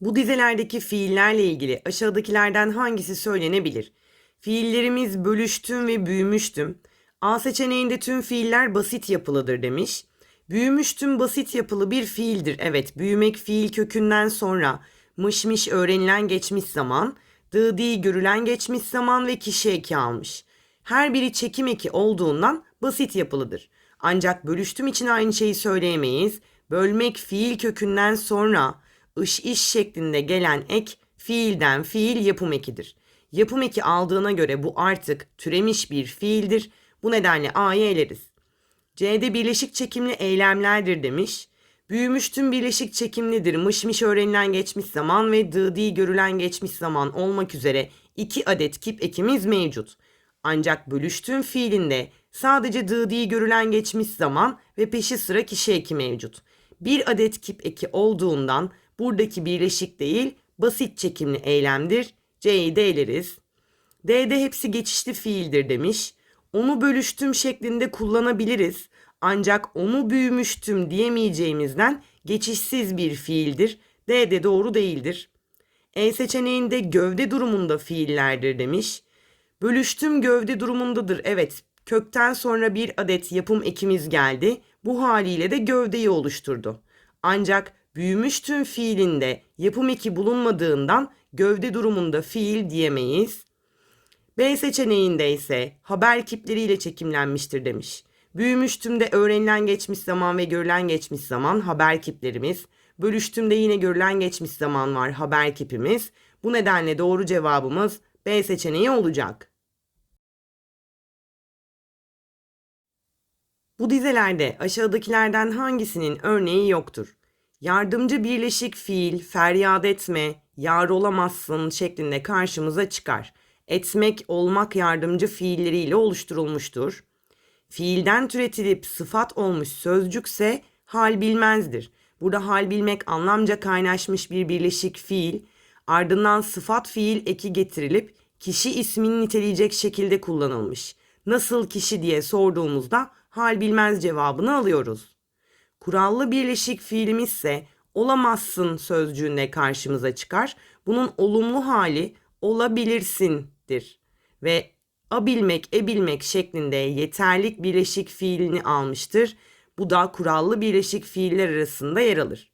Bu dizelerdeki fiillerle ilgili aşağıdakilerden hangisi söylenebilir? Fiillerimiz bölüştüm ve büyümüştüm. A seçeneğinde tüm fiiller basit yapılıdır demiş. Büyümüştüm basit yapılı bir fiildir. Evet, büyümek fiil kökünden sonra mışmış öğrenilen geçmiş zaman, dı di görülen geçmiş zaman ve kişi eki almış. Her biri çekim eki olduğundan basit yapılıdır. Ancak bölüştüm için aynı şeyi söyleyemeyiz. Bölmek fiil kökünden sonra ış iş şeklinde gelen ek fiilden fiil yapım ekidir. Yapım eki aldığına göre bu artık türemiş bir fiildir. Bu nedenle A'yı eleriz. C'de birleşik çekimli eylemlerdir demiş. Büyümüştüm birleşik çekimlidir. Mışmış öğrenilen geçmiş zaman ve dıdi görülen geçmiş zaman olmak üzere iki adet kip ekimiz mevcut. Ancak bölüştüğüm fiilinde sadece dıdi görülen geçmiş zaman ve peşi sıra kişi eki mevcut. Bir adet kip eki olduğundan buradaki birleşik değil basit çekimli eylemdir. C'yi de. D'de hepsi geçişli fiildir demiş. Onu bölüştüm şeklinde kullanabiliriz. Ancak onu büyümüştüm diyemeyeceğimizden geçişsiz bir fiildir. D de doğru değildir. E seçeneğinde gövde durumunda fiillerdir demiş. Bölüştüm gövde durumundadır. Evet, kökten sonra bir adet yapım ekimiz geldi. Bu haliyle de gövdeyi oluşturdu. Ancak büyümüştüm fiilinde yapım eki bulunmadığından gövde durumunda fiil diyemeyiz. B seçeneğinde ise haber kipleriyle çekimlenmiştir demiş. Büyümüştümde öğrenilen geçmiş zaman ve görülen geçmiş zaman haber kiplerimiz. Bölüştümde yine görülen geçmiş zaman var haber kipimiz. Bu nedenle doğru cevabımız B seçeneği olacak. Bu dizelerde aşağıdakilerden hangisinin örneği yoktur? Yardımcı birleşik fiil, feryat etme, yar olamazsın şeklinde karşımıza çıkar. Etmek, olmak yardımcı fiilleriyle oluşturulmuştur. Fiilden türetilip sıfat olmuş sözcükse hal bilmezdir. Burada hal bilmek anlamca kaynaşmış bir birleşik fiil, ardından sıfat fiil eki getirilip kişi ismini niteleyecek şekilde kullanılmış. Nasıl kişi diye sorduğumuzda hal bilmez cevabını alıyoruz. Kurallı birleşik fiilimizse olamazsın sözcüğünde karşımıza çıkar. Bunun olumlu hali olabilirsindir ve abilmek, ebilmek şeklinde yeterlik birleşik fiilini almıştır. Bu da kurallı birleşik fiiller arasında yer alır.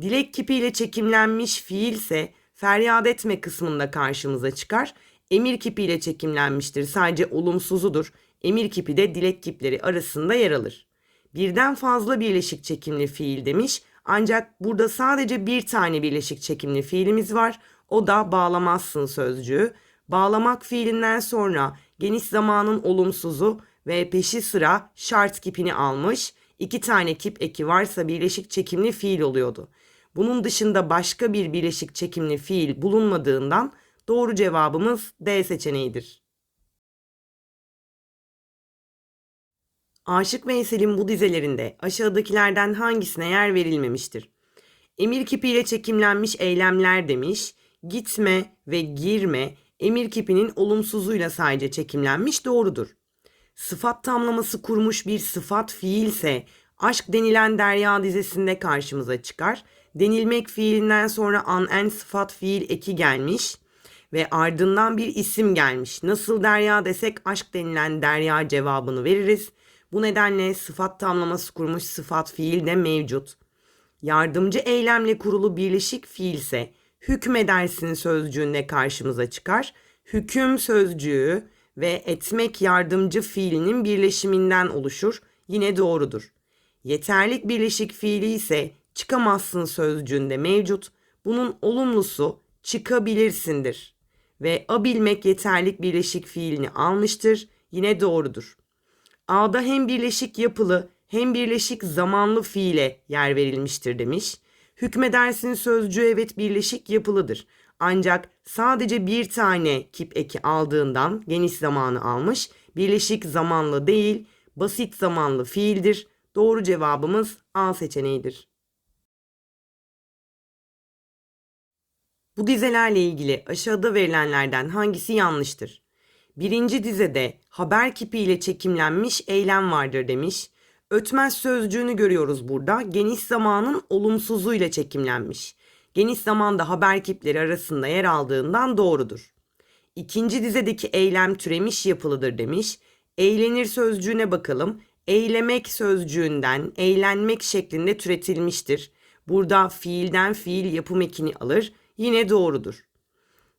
Dilek kipiyle çekimlenmiş fiilse feryat etme kısmında karşımıza çıkar. Emir kipiyle çekimlenmiştir. Sadece olumsuzudur. Emir kipi de dilek kipleri arasında yer alır. Birden fazla birleşik çekimli fiil demiş. Ancak burada sadece bir tane birleşik çekimli fiilimiz var. O da bağlamazsın sözcüğü. Bağlamak fiilinden sonra geniş zamanın olumsuzu ve peşi sıra şart kipini almış. İki tane kip eki varsa birleşik çekimli fiil oluyordu. Bunun dışında başka bir birleşik çekimli fiil bulunmadığından doğru cevabımız D seçeneğidir. Aşık Veysel'in bu dizelerinde aşağıdakilerden hangisine yer verilmemiştir? Emir kipiyle çekimlenmiş eylemler demiş. Gitme ve girme emir kipinin olumsuzuyla sadece çekimlenmiş doğrudur. Sıfat tamlaması kurmuş bir sıfat fiilse aşk denilen derya dizesinde karşımıza çıkar. Denilmek fiilinden sonra an en sıfat fiil eki gelmiş ve ardından bir isim gelmiş. Nasıl derya desek aşk denilen derya cevabını veririz. Bu nedenle sıfat tamlaması kurmuş sıfat fiil de mevcut. Yardımcı eylemle kurulu birleşik fiilse hükmedersin sözcüğünde karşımıza çıkar. Hüküm sözcüğü ve etmek yardımcı fiilinin birleşiminden oluşur. Yine doğrudur. Yeterlik birleşik fiili ise çıkamazsın sözcüğünde mevcut. Bunun olumlusu çıkabilirsindir. Ve abilmek yeterlik birleşik fiilini almıştır. Yine doğrudur. A'da hem birleşik yapılı hem birleşik zamanlı fiile yer verilmiştir demiş. Hükmedersin sözcüğü evet birleşik yapılıdır. Ancak sadece bir tane kip eki aldığından geniş zamanı almış. Birleşik zamanlı değil, basit zamanlı fiildir. Doğru cevabımız A seçeneğidir. Bu dizelerle ilgili aşağıda verilenlerden hangisi yanlıştır? Birinci dizede haber kipiyle çekimlenmiş eylem vardır demiş. Ötmez sözcüğünü görüyoruz burada. Geniş zamanın olumsuzuyla çekimlenmiş. Geniş zamanda haber kipleri arasında yer aldığından doğrudur. İkinci dizedeki eylem türemiş yapılıdır demiş. Eğlenir sözcüğüne bakalım. Eylemek sözcüğünden eğlenmek şeklinde türetilmiştir. Burada fiilden fiil yapım ekini alır. Yine doğrudur.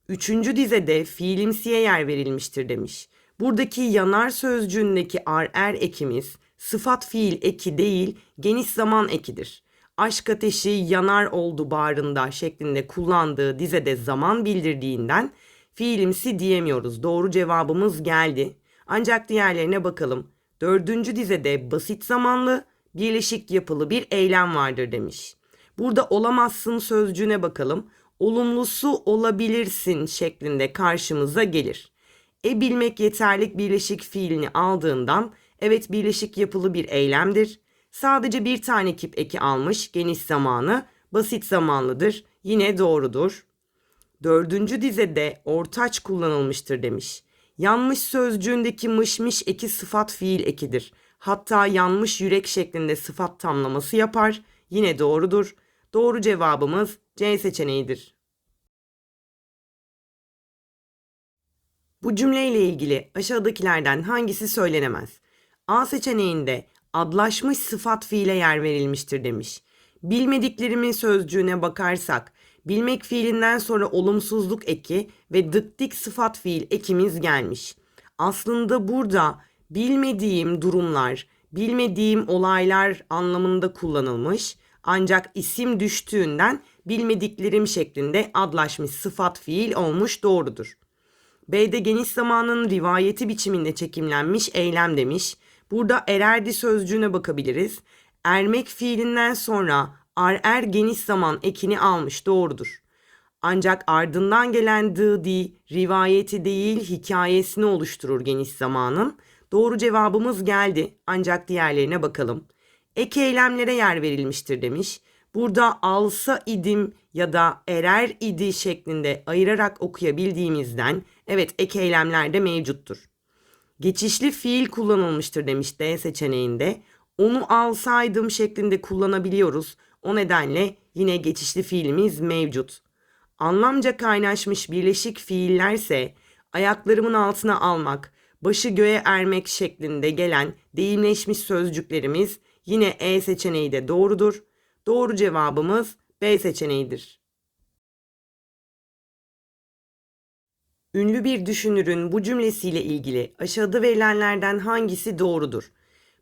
Üçüncü dizede fiilimsiye yer verilmiştir demiş. Buradaki yanar sözcüğündeki ar er ekimiz sıfat fiil eki değil geniş zaman ekidir. Aşk ateşi yanar oldu bağrında şeklinde kullandığı dizede zaman bildirdiğinden fiilimsi diyemiyoruz. Doğru cevabımız geldi. Ancak diğerlerine bakalım. Dördüncü dizede basit zamanlı, birleşik yapılı bir eylem vardır demiş. Burada olamazsın sözcüğüne bakalım. Olumlusu olabilirsin şeklinde karşımıza gelir. E bilmek yeterlik birleşik fiilini aldığından evet birleşik yapılı bir eylemdir. Sadece bir tane kip eki almış geniş zamanı basit zamanlıdır. Yine doğrudur. Dördüncü dizede ortaç kullanılmıştır demiş. Yanmış sözcüğündeki mışmış eki sıfat fiil ekidir. Hatta yanmış yürek şeklinde sıfat tamlaması yapar. Yine doğrudur. Doğru cevabımız C seçeneğidir. Bu cümleyle ilgili aşağıdakilerden hangisi söylenemez? A seçeneğinde adlaşmış sıfat fiile yer verilmiştir demiş. Bilmediklerimin sözcüğüne bakarsak bilmek fiilinden sonra olumsuzluk eki ve dıktik sıfat fiil ekimiz gelmiş. Aslında burada bilmediğim durumlar, bilmediğim olaylar anlamında kullanılmış. Ancak isim düştüğünden bilmediklerim şeklinde adlaşmış sıfat fiil olmuş doğrudur. B'de geniş zamanın rivayeti biçiminde çekimlenmiş eylem demiş. Burada ererdi sözcüğüne bakabiliriz. Ermek fiilinden sonra ar er geniş zaman ekini almış doğrudur. Ancak ardından gelen dı di rivayeti değil hikayesini oluşturur geniş zamanın. Doğru cevabımız geldi ancak diğerlerine bakalım. Ek eylemlere yer verilmiştir demiş. Burada alsa idim ya da erer idi şeklinde ayırarak okuyabildiğimizden evet ek eylemler de mevcuttur. Geçişli fiil kullanılmıştır demiş D seçeneğinde. Onu alsaydım şeklinde kullanabiliyoruz. O nedenle yine geçişli fiilimiz mevcut. Anlamca kaynaşmış birleşik fiillerse ayaklarımın altına almak, başı göğe ermek şeklinde gelen deyimleşmiş sözcüklerimiz yine E seçeneği de doğrudur. Doğru cevabımız B seçeneğidir. Ünlü bir düşünürün bu cümlesiyle ilgili aşağıda verilenlerden hangisi doğrudur?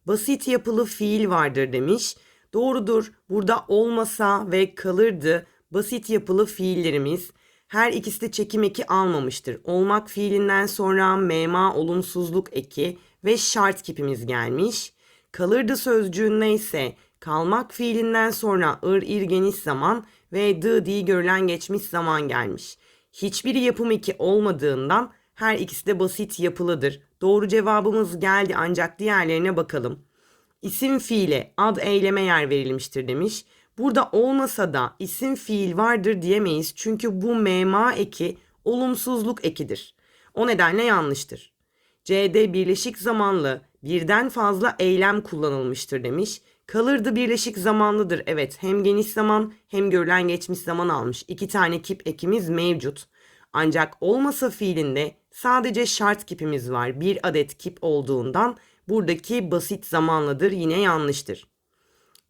Basit yapılı fiil vardır demiş. Doğrudur. Burada olmasa ve kalırdı basit yapılı fiillerimiz. Her ikisi de çekim eki almamıştır. Olmak fiilinden sonra mema olumsuzluk eki ve şart kipimiz gelmiş. Kalırdı sözcüğünde ise kalmak fiilinden sonra ır ir geniş zaman ve dı di görülen geçmiş zaman gelmiş. Hiçbiri yapım eki olmadığından her ikisi de basit yapılıdır. Doğru cevabımız geldi ancak diğerlerine bakalım. İsim fiile ad eyleme yer verilmiştir demiş. Burada olmasa da isim fiil vardır diyemeyiz çünkü bu mema eki olumsuzluk ekidir. O nedenle yanlıştır. C'de birleşik zamanlı birden fazla eylem kullanılmıştır demiş. Kalırdı birleşik zamanlıdır. Evet hem geniş zaman hem görülen geçmiş zaman almış. İki tane kip ekimiz mevcut. Ancak olmasa fiilinde sadece şart kipimiz var. Bir adet kip olduğundan buradaki basit zamanlıdır yine yanlıştır.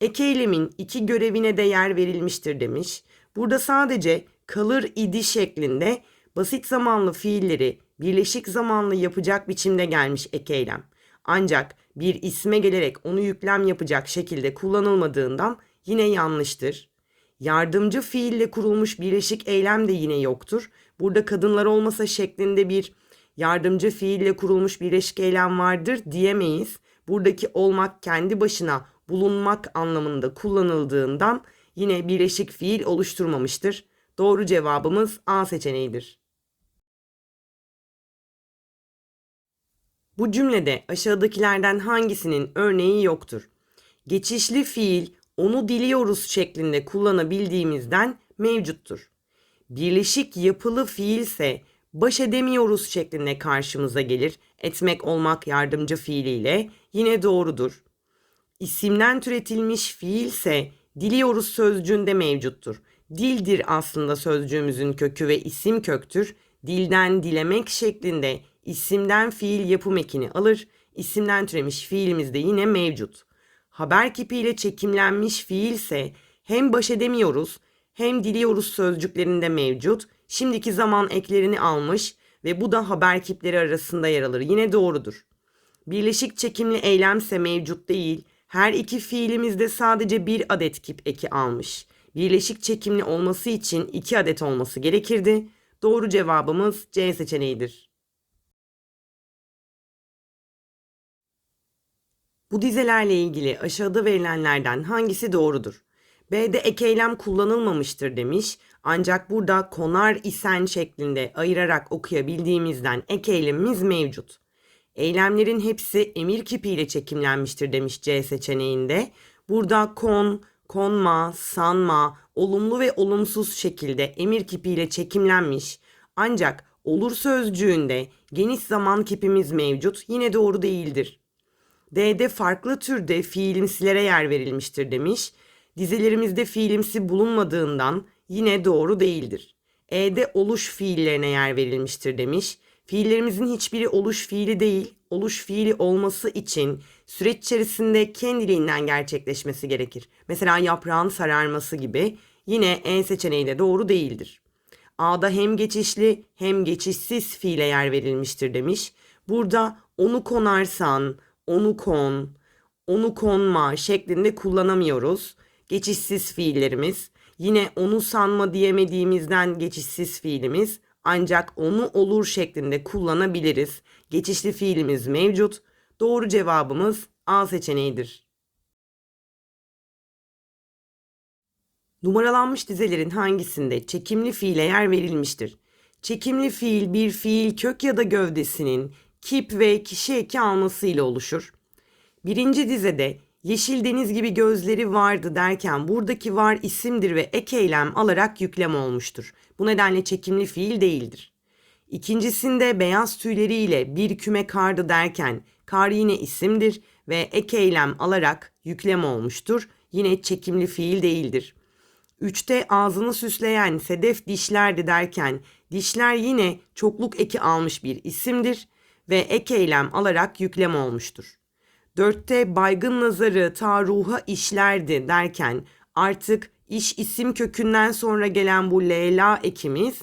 Ek eylemin iki görevine de yer verilmiştir demiş. Burada sadece kalır idi şeklinde basit zamanlı fiilleri birleşik zamanlı yapacak biçimde gelmiş ek eylem. Ancak bir isme gelerek onu yüklem yapacak şekilde kullanılmadığından yine yanlıştır. Yardımcı fiille kurulmuş birleşik eylem de yine yoktur. Burada kadınlar olmasa şeklinde bir yardımcı fiille kurulmuş birleşik eylem vardır diyemeyiz. Buradaki olmak kendi başına bulunmak anlamında kullanıldığından yine birleşik fiil oluşturmamıştır. Doğru cevabımız A seçeneğidir. Bu cümlede aşağıdakilerden hangisinin örneği yoktur? Geçişli fiil onu diliyoruz şeklinde kullanabildiğimizden mevcuttur. Birleşik yapılı fiilse baş edemiyoruz şeklinde karşımıza gelir. Etmek olmak yardımcı fiiliyle yine doğrudur. İsimden türetilmiş fiilse diliyoruz sözcüğünde mevcuttur. Dildir aslında sözcüğümüzün kökü ve isim köktür. Dilden dilemek şeklinde isimden fiil yapım ekini alır. İsimden türemiş fiilimiz de yine mevcut. Haber kipiyle çekimlenmiş fiilse hem baş edemiyoruz hem diliyoruz sözcüklerinde mevcut. Şimdiki zaman eklerini almış ve bu da haber kipleri arasında yer alır. Yine doğrudur. Birleşik çekimli eylemse mevcut değil. Her iki fiilimizde sadece bir adet kip eki almış. Birleşik çekimli olması için iki adet olması gerekirdi. Doğru cevabımız C seçeneğidir. Bu dizelerle ilgili aşağıda verilenlerden hangisi doğrudur? B'de ek eylem kullanılmamıştır demiş. Ancak burada konar isen şeklinde ayırarak okuyabildiğimizden ek eylemimiz mevcut. Eylemlerin hepsi emir kipiyle çekimlenmiştir demiş C seçeneğinde. Burada kon, konma, sanma, olumlu ve olumsuz şekilde emir kipiyle çekimlenmiş. Ancak olur sözcüğünde geniş zaman kipimiz mevcut yine doğru değildir. D'de farklı türde fiilimsilere yer verilmiştir demiş. Dizelerimizde fiilimsi bulunmadığından yine doğru değildir. E'de oluş fiillerine yer verilmiştir demiş. Fiillerimizin hiçbiri oluş fiili değil, oluş fiili olması için süreç içerisinde kendiliğinden gerçekleşmesi gerekir. Mesela yaprağın sararması gibi yine E seçeneği de doğru değildir. A'da hem geçişli hem geçişsiz fiile yer verilmiştir demiş. Burada onu konarsan, onu kon, onu konma şeklinde kullanamıyoruz. Geçişsiz fiillerimiz. Yine onu sanma diyemediğimizden geçişsiz fiilimiz ancak onu olur şeklinde kullanabiliriz. Geçişli fiilimiz mevcut. Doğru cevabımız A seçeneğidir. Numaralanmış dizelerin hangisinde çekimli fiile yer verilmiştir? Çekimli fiil bir fiil kök ya da gövdesinin kip ve kişi eki almasıyla oluşur. Birinci dizede yeşil deniz gibi gözleri vardı derken buradaki var isimdir ve ek eylem alarak yüklem olmuştur. Bu nedenle çekimli fiil değildir. İkincisinde beyaz tüyleriyle bir küme kardı derken kar yine isimdir ve ek eylem alarak yüklem olmuştur. Yine çekimli fiil değildir. Üçte ağzını süsleyen sedef dişlerdi derken dişler yine çokluk eki almış bir isimdir ve ek eylem alarak yüklem olmuştur. Dörtte baygın nazarı ta ruha işlerdi derken artık iş isim kökünden sonra gelen bu Leyla ekimiz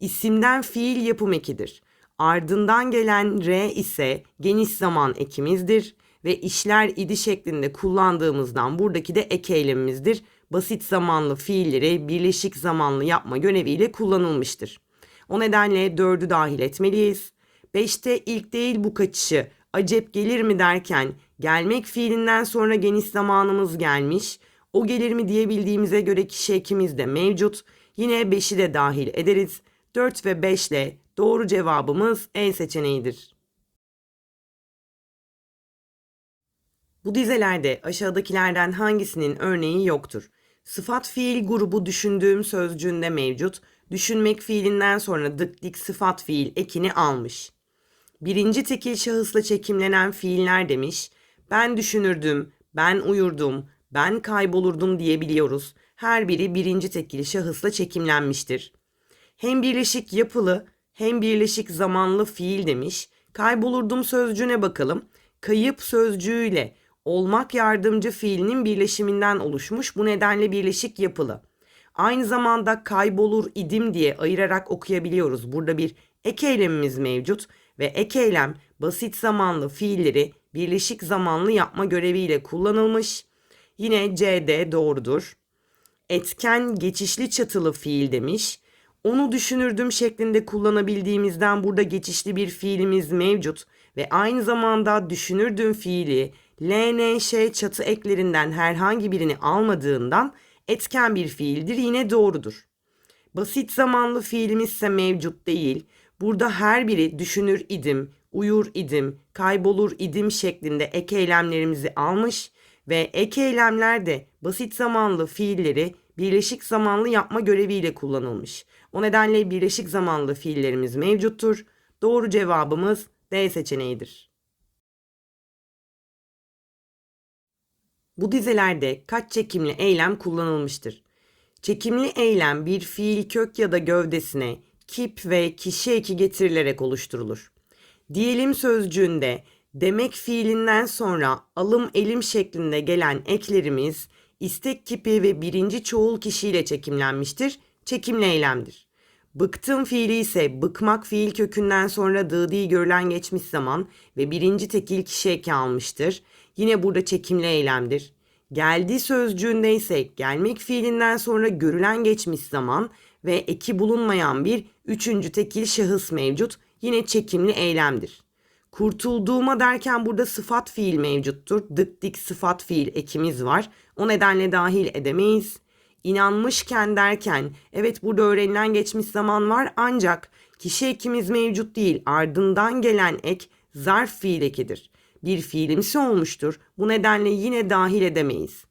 isimden fiil yapım ekidir. Ardından gelen R ise geniş zaman ekimizdir ve işler idi şeklinde kullandığımızdan buradaki de ek eylemimizdir. Basit zamanlı fiilleri birleşik zamanlı yapma göreviyle kullanılmıştır. O nedenle dördü dahil etmeliyiz. Beşte ilk değil bu kaçışı acep gelir mi derken gelmek fiilinden sonra geniş zamanımız gelmiş. O gelir mi diyebildiğimize göre kişi ekimiz de mevcut. Yine 5'i de dahil ederiz. 4 ve 5 ile doğru cevabımız E seçeneğidir. Bu dizelerde aşağıdakilerden hangisinin örneği yoktur? Sıfat fiil grubu düşündüğüm sözcüğünde mevcut. Düşünmek fiilinden sonra dık dik sıfat fiil ekini almış. Birinci tekil şahısla çekimlenen fiiller demiş. Ben düşünürdüm, ben uyurdum, ben kaybolurdum diyebiliyoruz. Her biri birinci tekil şahısla çekimlenmiştir. Hem birleşik yapılı hem birleşik zamanlı fiil demiş. Kaybolurdum sözcüğüne bakalım. Kayıp sözcüğüyle olmak yardımcı fiilinin birleşiminden oluşmuş. Bu nedenle birleşik yapılı. Aynı zamanda kaybolur idim diye ayırarak okuyabiliyoruz. Burada bir ek eylemimiz mevcut ve ek eylem basit zamanlı fiilleri birleşik zamanlı yapma göreviyle kullanılmış. Yine CD doğrudur. Etken geçişli çatılı fiil demiş. Onu düşünürdüm şeklinde kullanabildiğimizden burada geçişli bir fiilimiz mevcut ve aynı zamanda düşünürdüm fiili LNŞ çatı eklerinden herhangi birini almadığından etken bir fiildir yine doğrudur. Basit zamanlı fiilimiz ise mevcut değil. Burada her biri düşünür idim, uyur idim, kaybolur idim şeklinde ek eylemlerimizi almış ve ek eylemler de basit zamanlı fiilleri birleşik zamanlı yapma göreviyle kullanılmış. O nedenle birleşik zamanlı fiillerimiz mevcuttur. Doğru cevabımız D seçeneğidir. Bu dizelerde kaç çekimli eylem kullanılmıştır? Çekimli eylem bir fiil kök ya da gövdesine kip ve kişi eki getirilerek oluşturulur. Diyelim sözcüğünde demek fiilinden sonra alım elim şeklinde gelen eklerimiz istek kipi ve birinci çoğul kişiyle çekimlenmiştir. Çekimli eylemdir. Bıktım fiili ise bıkmak fiil kökünden sonra dıdi görülen geçmiş zaman ve birinci tekil kişi eki almıştır. Yine burada çekimli eylemdir. Geldi sözcüğünde ise gelmek fiilinden sonra görülen geçmiş zaman ve eki bulunmayan bir üçüncü tekil şahıs mevcut. Yine çekimli eylemdir. Kurtulduğuma derken burada sıfat fiil mevcuttur. Dık dik sıfat fiil ekimiz var. O nedenle dahil edemeyiz. İnanmışken derken evet burada öğrenilen geçmiş zaman var ancak kişi ekimiz mevcut değil. Ardından gelen ek zarf fiil ekidir. Bir fiilimsi olmuştur. Bu nedenle yine dahil edemeyiz.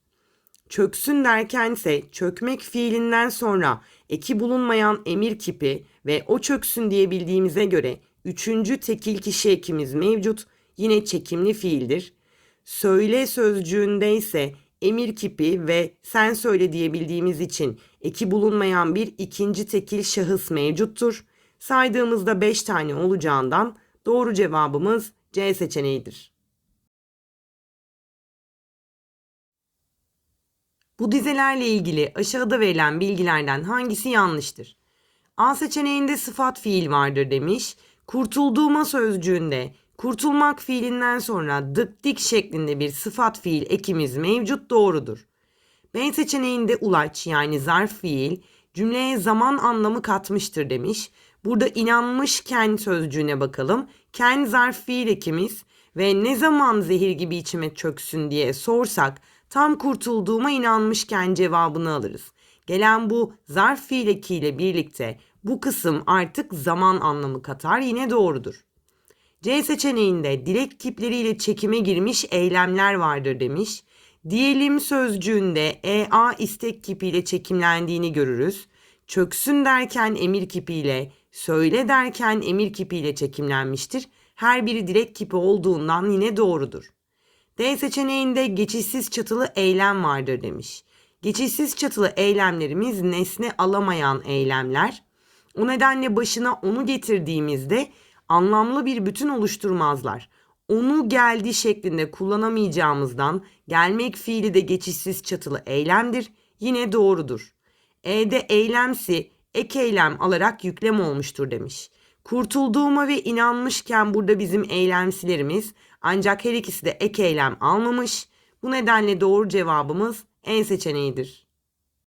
Çöksün derkense çökmek fiilinden sonra eki bulunmayan emir kipi ve o çöksün diye bildiğimize göre üçüncü tekil kişi ekimiz mevcut. Yine çekimli fiildir. Söyle sözcüğünde ise emir kipi ve sen söyle diyebildiğimiz için eki bulunmayan bir ikinci tekil şahıs mevcuttur. Saydığımızda 5 tane olacağından doğru cevabımız C seçeneğidir. Bu dizelerle ilgili aşağıda verilen bilgilerden hangisi yanlıştır? A seçeneğinde sıfat fiil vardır demiş. Kurtulduğuma sözcüğünde kurtulmak fiilinden sonra dık dik şeklinde bir sıfat fiil ekimiz mevcut doğrudur. B seçeneğinde ulaç yani zarf fiil cümleye zaman anlamı katmıştır demiş. Burada inanmışken sözcüğüne bakalım. Ken zarf fiil ekimiz ve ne zaman zehir gibi içime çöksün diye sorsak tam kurtulduğuma inanmışken cevabını alırız. Gelen bu zarf fiil ekiyle birlikte bu kısım artık zaman anlamı katar yine doğrudur. C seçeneğinde dilek kipleriyle çekime girmiş eylemler vardır demiş. Diyelim sözcüğünde EA istek kipiyle çekimlendiğini görürüz. Çöksün derken emir kipiyle, söyle derken emir kipiyle çekimlenmiştir. Her biri dilek kipi olduğundan yine doğrudur. D seçeneğinde geçişsiz çatılı eylem vardır demiş. Geçişsiz çatılı eylemlerimiz nesne alamayan eylemler. O nedenle başına onu getirdiğimizde anlamlı bir bütün oluşturmazlar. Onu geldi şeklinde kullanamayacağımızdan gelmek fiili de geçişsiz çatılı eylemdir. Yine doğrudur. E'de eylemsi ek eylem alarak yüklem olmuştur demiş. Kurtulduğuma ve inanmışken burada bizim eylemsilerimiz ancak her ikisi de ek eylem almamış. Bu nedenle doğru cevabımız en seçeneğidir.